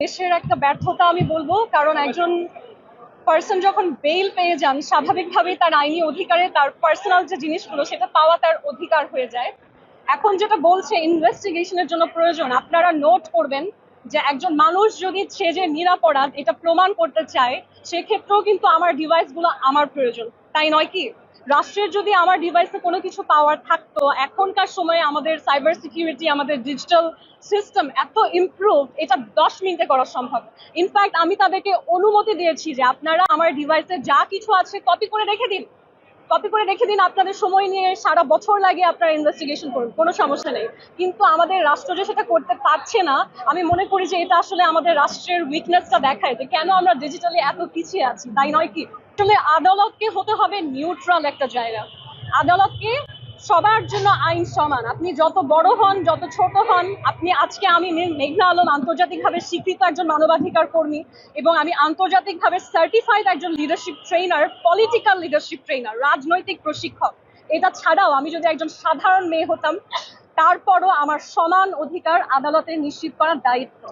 দেশের একটা ব্যর্থতা আমি বলব, কারণ একজন পার্সন যখন বেইল পেয়ে যান, স্বাভাবিকভাবেই তার আইনি অধিকারে, তার পার্সোনাল যে জিনিসগুলো, সেটা পাওয়া তার অধিকার হয়ে যায়। এখন যেটা বলছে ইনভেস্টিগেশনের জন্য প্রয়োজন। আপনারা নোট করবেন যে একজন মানুষ যদি সে যে নিরাপরাধ, এটা প্রমাণ করতে চায়, সেক্ষেত্রেও কিন্তু আমার ডিভাইসগুলো আমার প্রয়োজন। তাই নয় কি? রাষ্ট্রের যদি আমার ডিভাইসে কোনো কিছু পাওয়ার থাকতো, এখনকার সময়ে আমাদের সাইবার সিকিউরিটি আমাদের ডিজিটাল সিস্টেম এত ইমপ্রুভ এটা দশ মিনিটে করা সম্ভব। ইনফ্যাক্ট আমি তাদেরকে অনুমতি দিয়েছি যে আপনারা আমার ডিভাইসে যা কিছু আছে কপি করে রেখে দিন। কপি করে রেখে দিন, আপনাদের সময় নিয়ে সারা বছর লাগে আপনারা ইনভেস্টিগেশন করুন, কোনো সমস্যা নেই। কিন্তু আমাদের রাষ্ট্র যে সেটা করতে পারছে না, আমি মনে করি যে এটা আসলে আমাদের রাষ্ট্রের উইকনেসটা দেখায় যে কেন আমরা ডিজিটালি এত পিছিয়ে আছি, তাই নয় কি? আসলে আদালতকে হতে হবে নিউট্রাল একটা জায়গা। আদালতকে সবার জন্য আইন সমান। আপনি যত বড় হন, যত ছোট হন, আপনি আজকে আমি মেঘনা আলম আন্তর্জাতিকভাবে স্বীকৃত একজন মানবাধিকার কর্মী এবং আমি আন্তর্জাতিকভাবে সার্টিফাইড একজন leadership trainer political leadership trainer রাজনৈতিক প্রশিক্ষক। এটা ছাড়াও আমি যদি একজন সাধারণ মেয়ে হতাম, তারপরও আমার সমান অধিকার আদালতে নিশ্চিত করার দায়িত্ব।